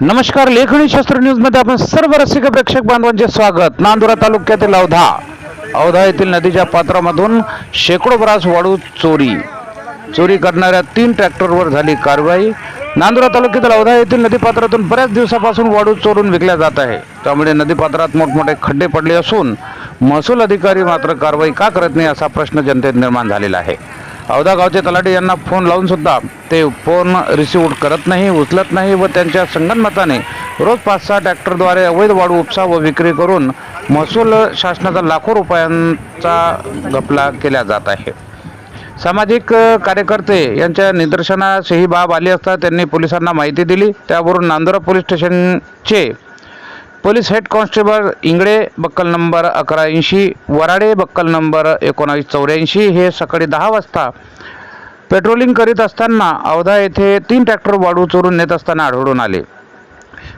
नमस्कार लेखणी शास्त्र न्यूजमध्ये आपण सर्व रसिक प्रेक्षक बांधवांचे स्वागत. नांदुरा तालुक्यातील औधा. औधा येथील नदीच्या पात्रामधून शेकडो ब्रास वाळू चोरी. चोरी करणाऱ्या तीन ट्रॅक्टरवर झाली कारवाई. नांदुरा तालुक्यातील औधा येथील नदीपात्रातून बऱ्याच दिवसापासून वाळू चोरून विकल्या जात आहे. त्यामुळे नदीपात्रात मोठमोठे खड्डे पडले असून महसूल अधिकारी मात्र कारवाई का करत नाही असा प्रश्न जनतेत निर्माण झालेला आहे. औदा गावचे तलाठी यांना फोन लावून सुद्धा ते फोन रिसिव्ह करत नाही उचलत नाही व त्यांच्या संगणमताने रोज पाच सहा ट्रॅक्टरद्वारे अवैध वाळू उपसा व विक्री करून महसूल शासनाचा लाखो रुपयांचा घपला केला जात आहे. सामाजिक कार्यकर्ते यांच्या निदर्शनास ही बाब आली असता त्यांनी पोलिसांना माहिती दिली. त्यावरून नांदुरा पोलीस स्टेशनचे police head constable Ingle buckle number अकरा ऐंशी वराडे बक्कल नंबर एकोणावीस चौऱ्याऐंशी हे सकाळी दहा वाजता पेट्रोलिंग करीत असताना औधा येथे तीन ट्रॅक्टर वाढू चोरून नेत असताना आढळून आले.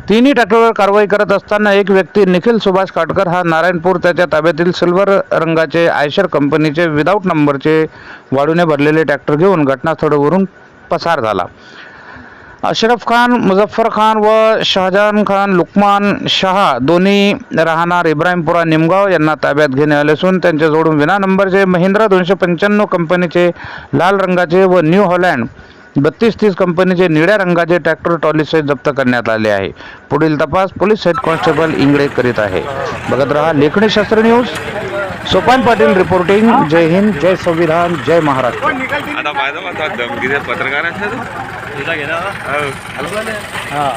तिन्ही ट्रॅक्टरवर कारवाई करत असताना एक व्यक्ती निखिल सुभाष काटकर हा नारायणपूर त्याच्या ताब्यातील सिल्वर रंगाचे आयशर कंपनीचे विदाऊट नंबरचे वाढूने भरलेले ट्रॅक्टर घेऊन घटनास्थळावरून पसार झाला. अशरफ खान मुझफ्फर खान व शहजान खान लुकमान शहा दोन्ही राहणार इब्राहिमपुरा निमगाव. यांना ताब्यात घेण्यात आले असून त्यांच्याजवळून विना नंबरचे महिंद्रा दोनशे पंच्याण्णव कंपनीचे लाल रंगाचे व न्यू हॉलँड बत्तीस तीस कंपनीचे निळ्या रंगाचे ट्रॅक्टर ट्रॉलीसहित जप्त करण्यात आले आहे. पुढील तपास पोलीस हेड कॉन्स्टेबल इंगळे करीत आहे. बघत रहा लेखणी शास्त्र न्यूज. सोपान पाटील रिपोर्टिंग. जय हिंद जय संविधान जय महाराष्ट्र. आता पत्रकार तुझा घेणार हो हा